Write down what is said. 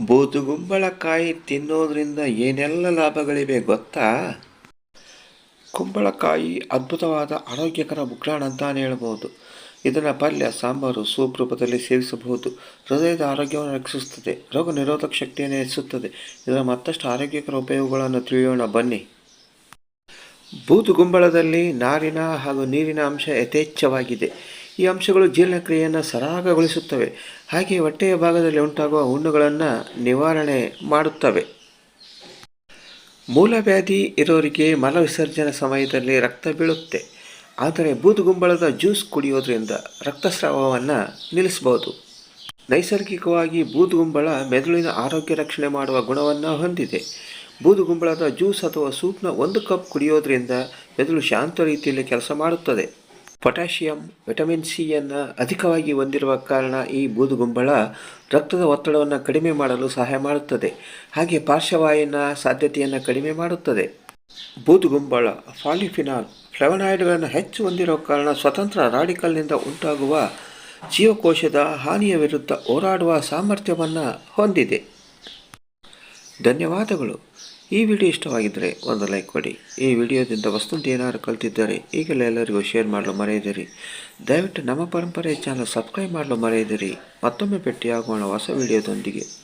ಬೂದುಗುಂಬಳಕಾಯಿ ತಿನ್ನೋದ್ರಿಂದ ಏನೆಲ್ಲ ಲಾಭಗಳಿವೆ ಗೊತ್ತಾ? ಕುಂಬಳಕಾಯಿ ಅದ್ಭುತವಾದ ಆರೋಗ್ಯಕರ ಮುಗ್ರಾಣ ಅಂತಾನೆ ಹೇಳ್ಬೋದು. ಇದನ್ನು ಪಲ್ಯ, ಸಾಂಬಾರು ಸೂಪ್ ರೂಪದಲ್ಲಿ ಸೇವಿಸಬಹುದು. ಹೃದಯದ ಆರೋಗ್ಯವನ್ನು ರಕ್ಷಿಸುತ್ತದೆ. ರೋಗ ನಿರೋಧಕ ಶಕ್ತಿಯನ್ನು ಹೆಚ್ಚಿಸುತ್ತದೆ. ಇದರ ಮತ್ತಷ್ಟು ಆರೋಗ್ಯಕರ ಉಪಯೋಗಗಳನ್ನು ತಿಳಿಯೋಣ. ಬನ್ನಿ. ಬೂದುಗುಂಬಳದಲ್ಲಿ ನಾರಿನ ಹಾಗೂ ನೀರಿನ ಅಂಶ ಯಥೇಚ್ಛವಾಗಿದೆ. ಈ ಅಂಶಗಳು ಜೀರ್ಣಕ್ರಿಯೆಯನ್ನು ಸರಾಗಗೊಳಿಸುತ್ತವೆ. ಹಾಗೆ ಹೊಟ್ಟೆಯ ಭಾಗದಲ್ಲಿ ಉಂಟಾಗುವ ಹುಣ್ಣುಗಳನ್ನು ನಿವಾರಣೆ ಮಾಡುತ್ತವೆ. ಮೂಲವ್ಯಾಧಿ ಇರೋರಿಗೆ ಮಲವಿಸರ್ಜನೆ ಸಮಯದಲ್ಲಿ ರಕ್ತ ಬೀಳುತ್ತೆ. ಆದರೆ ಬೂದುಗುಂಬಳದ ಜ್ಯೂಸ್ ಕುಡಿಯೋದ್ರಿಂದ ರಕ್ತಸ್ರಾವವನ್ನು ನಿಲ್ಲಿಸಬಹುದು. ನೈಸರ್ಗಿಕವಾಗಿ ಬೂದುಗುಂಬಳ ಮೆದುಳಿನ ಆರೋಗ್ಯ ರಕ್ಷಣೆ ಮಾಡುವ ಗುಣವನ್ನು ಹೊಂದಿದೆ. ಬೂದುಗುಂಬಳದ ಜ್ಯೂಸ್ ಅಥವಾ ಸೂಪ್ನ ಒಂದು ಕಪ್ ಕುಡಿಯೋದ್ರಿಂದ ಮೆದುಳು ಶಾಂತ ರೀತಿಯಲ್ಲಿ ಕೆಲಸ ಮಾಡುತ್ತದೆ. ಪೊಟ್ಯಾಷಿಯಂ, ವಿಟಮಿನ್ ಸಿಯನ್ನು ಅಧಿಕವಾಗಿ ಹೊಂದಿರುವ ಕಾರಣ ಈ ಬೂದುಗುಂಬಳ ರಕ್ತದ ಒತ್ತಡವನ್ನು ಕಡಿಮೆ ಮಾಡಲು ಸಹಾಯ ಮಾಡುತ್ತದೆ. ಹಾಗೆ ಪಾರ್ಶ್ವವಾಯುವಿನ ಸಾಧ್ಯತೆಯನ್ನು ಕಡಿಮೆ ಮಾಡುತ್ತದೆ. ಬೂದುಗುಂಬಳ ಫಾಲಿಫಿನಾಲ್ ಫ್ಲೆವನಾಯ್ಡ್ಗಳನ್ನು ಹೆಚ್ಚು ಹೊಂದಿರುವ ಕಾರಣ ಸ್ವತಂತ್ರ ರಾಡಿಕಲ್ನಿಂದ ಉಂಟಾಗುವ ಜೀವಕೋಶದ ಹಾನಿಯ ವಿರುದ್ಧ ಹೋರಾಡುವ ಸಾಮರ್ಥ್ಯವನ್ನು ಹೊಂದಿದೆ. ಧನ್ಯವಾದಗಳು. ಈ ವಿಡಿಯೋ ಇಷ್ಟವಾಗಿದ್ದರೆ ಒಂದು ಲೈಕ್ ಕೊಡಿ. ಈ ವಿಡಿಯೋದಿಂದ ವಸ್ತುಂತ ಏನಾದರೂ ಕಲ್ತಿದ್ದಾರೆ ಈಗಲೇ ಎಲ್ಲರಿಗೂ ಶೇರ್ ಮಾಡಲು ಮರೆಯದಿರಿ. ದಯವಿಟ್ಟು ನಮ್ಮ ಪರಂಪರೆ ಚಾನಲ್ ಸಬ್ಸ್ಕ್ರೈಬ್ ಮಾಡಲು ಮರೆಯದಿರಿ. ಮತ್ತೊಮ್ಮೆ ಭೇಟಿಯಾಗೋಣ ಹೊಸ ವಿಡಿಯೋದೊಂದಿಗೆ.